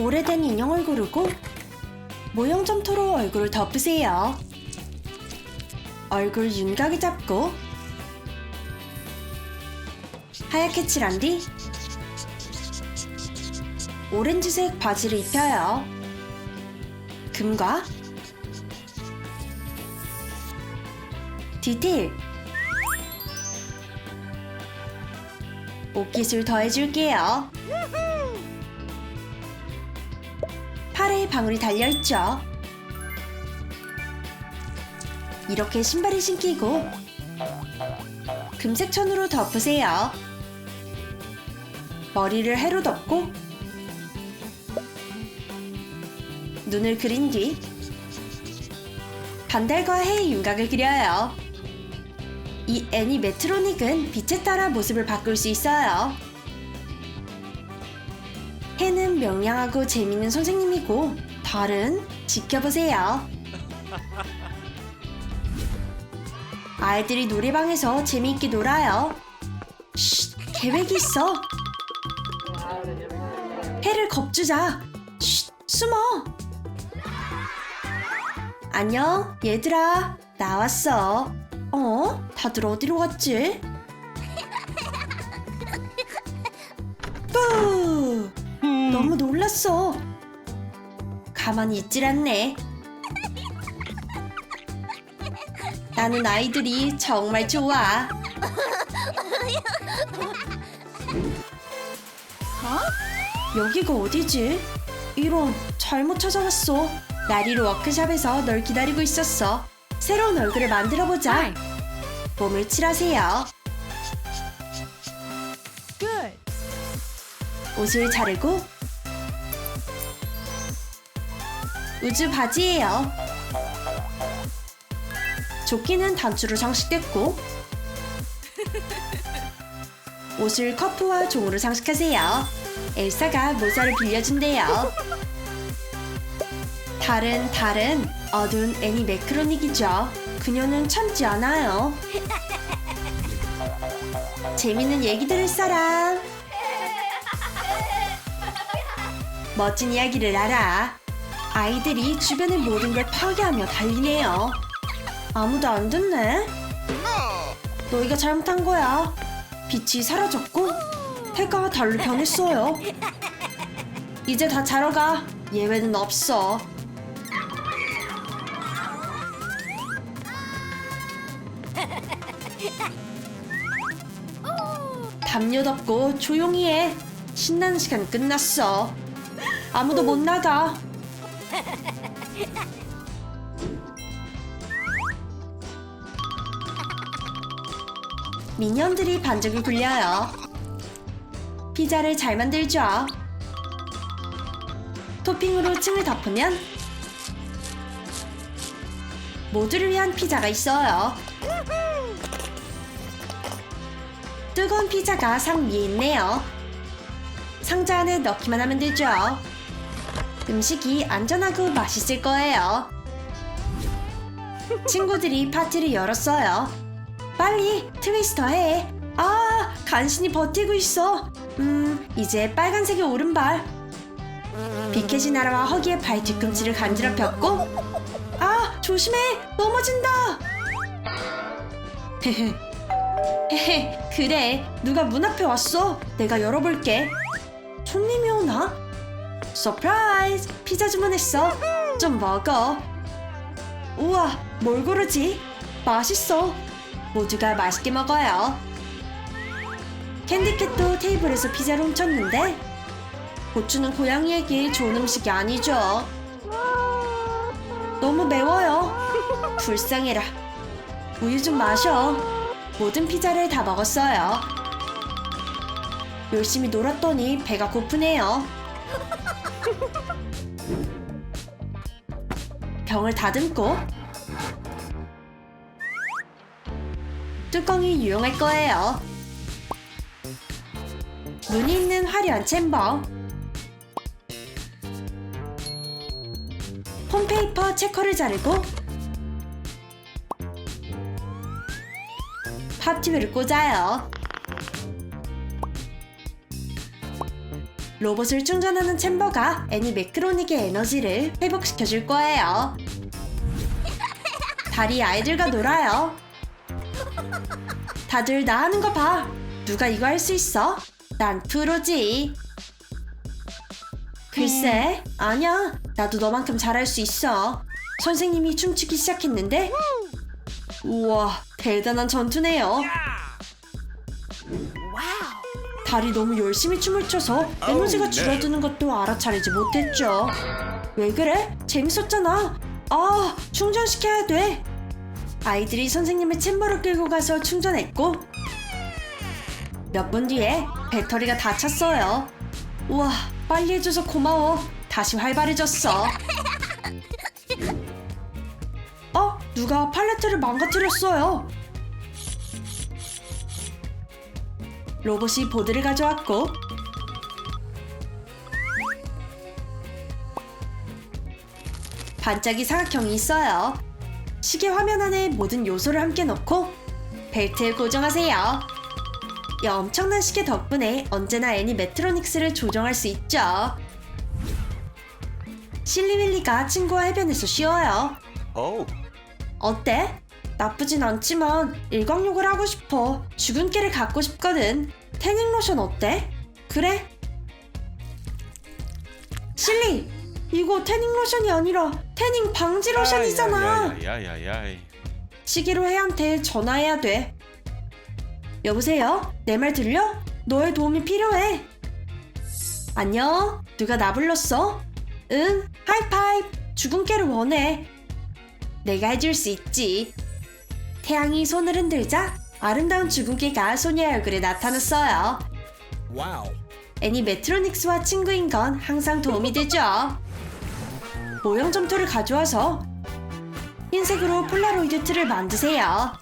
오래된 인형을 고르고 모형 점토로 얼굴을 덮으세요. 얼굴 윤곽을 잡고 하얗게 칠한 뒤 오렌지색 바지를 입혀요. 금과 디테일 옷깃을 더해줄게요. 방울이 달려있죠. 이렇게 신발을 신기고 금색 천으로 덮으세요. 머리를 해로 덮고 눈을 그린 뒤 반달과 해의 윤곽을 그려요. 이 애니 메트로닉은 빛에 따라 모습을 바꿀 수 있어요. 해는 명량하고 재밌는 선생님이고 달은 지켜보세요. 아이들이 노래방에서 재미있게 놀아요. 쉿, 계획이 있어. 해를 겁주자. 쉿, 숨어. 안녕, 얘들아. 나왔어. 어? 다들 어디로 갔지? 놀랐어. 가만히 있질 않네. 나는 아이들이 정말 좋아. 여기가 어디지? 이런 잘못 찾아왔어. 나리로 워크샵에서 널 기다리고 있었어. 새로운 얼굴을 만들어 보자. 몸을 칠하세요. Good. 옷을 자르고 우주 바지예요. 조끼는 단추로 장식됐고 옷을 커프와 종으로 장식하세요. 엘사가 모자를 빌려준대요. 달은 달은 어두운 애니 매크로닉이죠. 그녀는 참지 않아요. 재밌는 얘기 들을 사람. 멋진 이야기를 알아. 아이들이 주변의 모든 걸 파괴하며 달리네요. 아무도 안 듣네. 너희가 잘못한 거야. 빛이 사라졌고 해가 달로 변했어요. 이제 다 자러 가. 예외는 없어. 담요 덮고 조용히 해. 신나는 시간 끝났어. 아무도 못 나가. 미니언들이 반죽을 굴려요. 피자를 잘 만들죠. 토핑으로 층을 덮으면 모두를 위한 피자가 있어요. 뜨거운 피자가 상 위에 있네요. 상자 안에 넣기만 하면 되죠. 음식이 안전하고 맛있을 거예요. 친구들이 파티를 열었어요. 빨리 트위스터 해. 아, 간신히 버티고 있어. 음, 이제 빨간색의 오른발. 비켓이 날아와 허기에 발 뒤꿈치를 간지럽혔고, 아, 조심해, 넘어진다. 헤헤, 그래, 누가 문 앞에 왔어? 내가 열어볼게. 손님이 오나? 서프라이즈! 피자 주문했어. 좀 먹어. 우와, 뭘 고르지? 맛있어. 모두가 맛있게 먹어요. 캔디캣도 테이블에서 피자를 훔쳤는데 고추는 고양이에게 좋은 음식이 아니죠. 너무 매워요. 불쌍해라. 우유 좀 마셔. 모든 피자를 다 먹었어요. 열심히 놀았더니 배가 고프네요. 병을 다듬고 뚜껑이 유용할 거예요. 문이 있는 화려한 챔버. 홈페이퍼 체커를 자르고 팝티브를 꽂아요. 로봇을 충전하는 챔버가 애니 메크로닉의 에너지를 회복시켜줄 거예요. 달이 아이들과 놀아요. 다들 나 하는 거 봐. 누가 이거 할 수 있어? 난 프로지. 글쎄, 아니야. 나도 너만큼 잘할 수 있어. 선생님이 춤추기 시작했는데? 우와, 대단한 전투네요. 달이 너무 열심히 춤을 춰서 에너지가 네. 줄어드는 것도 알아차리지 못했죠. 왜 그래? 재밌었잖아. 아, 충전시켜야 돼. 아이들이 선생님의 챔버를 끌고 가서 충전했고 몇 분 뒤에 배터리가 다 찼어요. 우와, 빨리 해줘서 고마워. 다시 활발해졌어. 어? 누가 팔레트를 망가뜨렸어요. 로봇이 보드를 가져왔고 반짝이 사각형이 있어요. 시계 화면 안에 모든 요소를 함께 넣고 벨트에 고정하세요. 이 엄청난 시계 덕분에 언제나 애니 메트로닉스를 조정할 수 있죠. 실리윌리가 친구와 해변에서 쉬어요. 어때? 나쁘진 않지만 일광욕을 하고 싶어. 주근깨를 갖고 싶거든. 태닝 로션 어때? 그래? 실리, 이거 태닝 로션이 아니라 태닝 방지 로션이잖아. 야야야야야야. 시계로 해한테 전화해야 돼. 여보세요? 내 말 들려? 너의 도움이 필요해. 안녕? 누가 나 불렀어? 응, 하이파이브. 주근깨를 원해. 내가 해줄 수 있지. 태양이 손을 흔들자 아름다운 주근깨가 소녀의 얼굴에 나타났어요. Wow. 애니 메트로닉스와 친구인 건 항상 도움이 되죠. 모형 점토를 가져와서 흰색으로 폴라로이드 틀을 만드세요.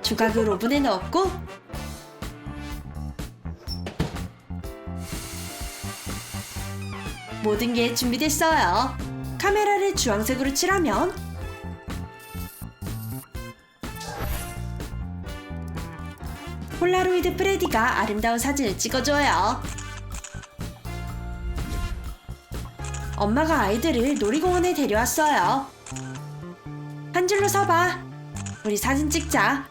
조각을 오븐에 넣었고 모든 게 준비됐어요. 카메라를 주황색으로 칠하면 폴라로이드 프레디가 아름다운 사진을 찍어줘요. 엄마가 아이들을 놀이공원에 데려왔어요. 한 줄로 서봐. 우리 사진 찍자.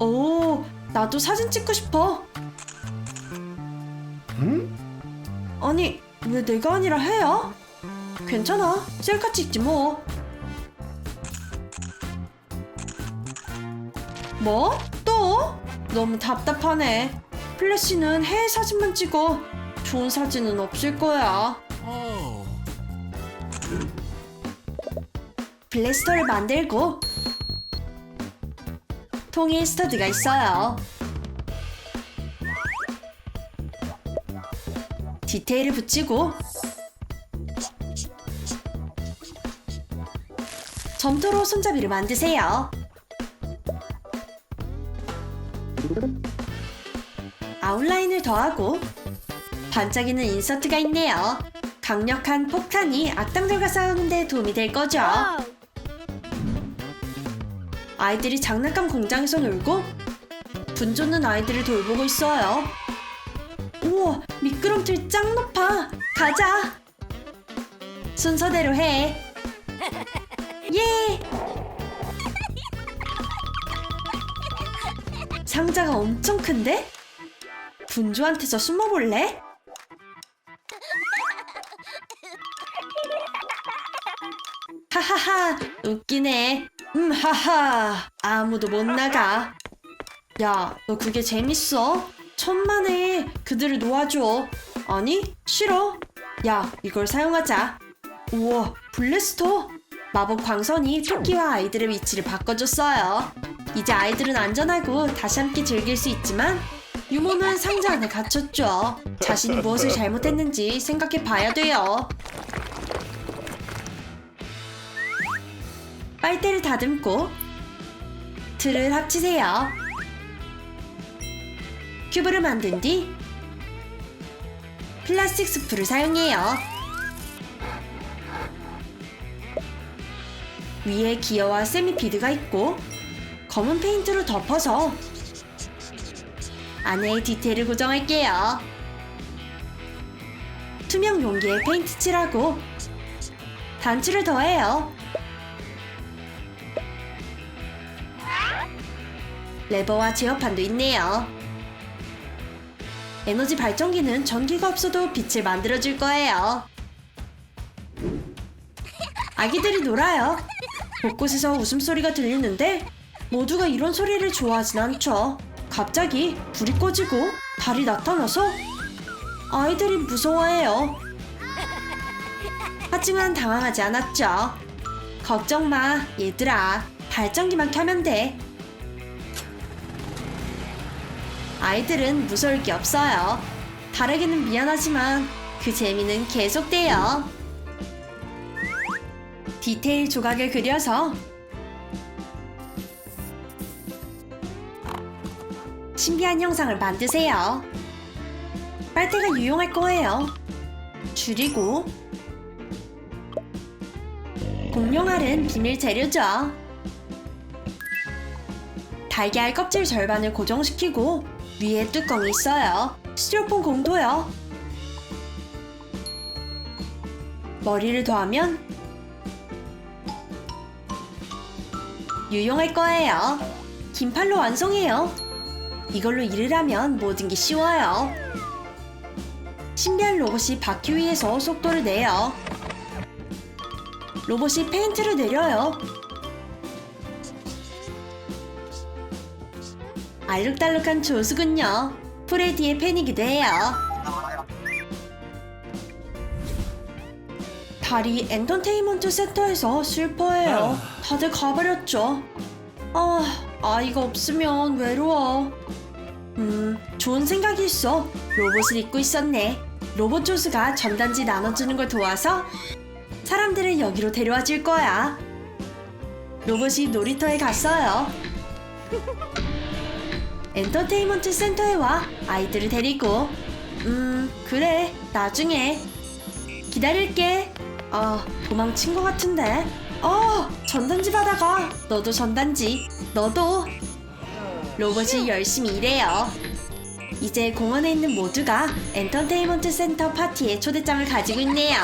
오, 나도 사진 찍고 싶어. 아니, 왜 내가 아니라 해요? 괜찮아. 셀카 찍지 뭐. 뭐? 또? 너무 답답하네. 플래시는 해외 사진만 찍어. 좋은 사진은 없을 거야. 블래스터를 만들고 통에 스터드가 있어요. 디테일을 붙이고 점토로 손잡이를 만드세요. 아웃라인을 더하고 반짝이는 인서트가 있네요. 강력한 폭탄이 악당들과 싸우는 데 도움이 될 거죠. 아이들이 장난감 공장에서 놀고 분조는 아이들을 돌보고 있어요. 우와, 미끄럼틀 짱 높아. 가자. 순서대로 해. 예. 상자가 엄청 큰데? 분조한테서 숨어볼래? 하하하, 웃기네. 음, 하하. 아무도 못 나가. 야, 너 그게 재밌어? 천만에 그들을 놓아줘. 아니, 싫어. 야, 이걸 사용하자. 우와, 블래스터. 마법 광선이 토끼와 아이들의 위치를 바꿔줬어요. 이제 아이들은 안전하고 다시 함께 즐길 수 있지만 유모는 상자 안에 갇혔죠. 자신이 무엇을 잘못했는지 생각해 봐야 돼요. 빨대를 다듬고 틀을 합치세요. 큐브를 만든 뒤 플라스틱 스프를 사용해요. 위에 기어와 세미 비드가 있고 검은 페인트로 덮어서 안에 디테일을 고정할게요. 투명 용기에 페인트 칠하고 단추를 더해요. 레버와 제어판도 있네요. 에너지 발전기는 전기가 없어도 빛을 만들어줄 거예요. 아기들이 놀아요. 곳곳에서 웃음소리가 들리는데 모두가 이런 소리를 좋아하진 않죠. 갑자기 불이 꺼지고 달이 나타나서 아이들이 무서워해요. 하지만 당황하지 않았죠. 걱정 마, 얘들아. 발전기만 켜면 돼. 아이들은 무서울 게 없어요. 달에게는 미안하지만 그 재미는 계속돼요. 디테일 조각을 그려서 신비한 형상을 만드세요. 빨대가 유용할 거예요. 줄이고 공룡알은 비밀 재료죠. 달걀 껍질 절반을 고정시키고 위에 뚜껑이 있어요. 스티로폼 공도요. 머리를 더하면 유용할 거예요. 긴 팔로 완성해요. 이걸로 일을 하면 모든 게 쉬워요. 신비한 로봇이 바퀴 위에서 속도를 내요. 로봇이 페인트를 내려요. 알록달록한 조수군요. 프레디의 팬이기도 해요. 달이 엔터테인먼트 센터에서 슬퍼해요. 다들 가버렸죠. 아, 아이가 없으면 외로워. 음, 좋은 생각이 있어. 로봇을 입고 있었네. 로봇 조수가 전단지 나눠주는 걸 도와서 사람들을 여기로 데려와 줄 거야. 로봇이 놀이터에 갔어요. 엔터테인먼트 센터에 와 아이들을 데리고. 음, 그래. 나중에. 기다릴게. 아, 도망친 것 같은데. 어, 전단지 받아가. 너도 전단지. 너도. 로봇이 열심히 일해요. 이제 공원에 있는 모두가 엔터테인먼트 센터 파티에 초대장을 가지고 있네요.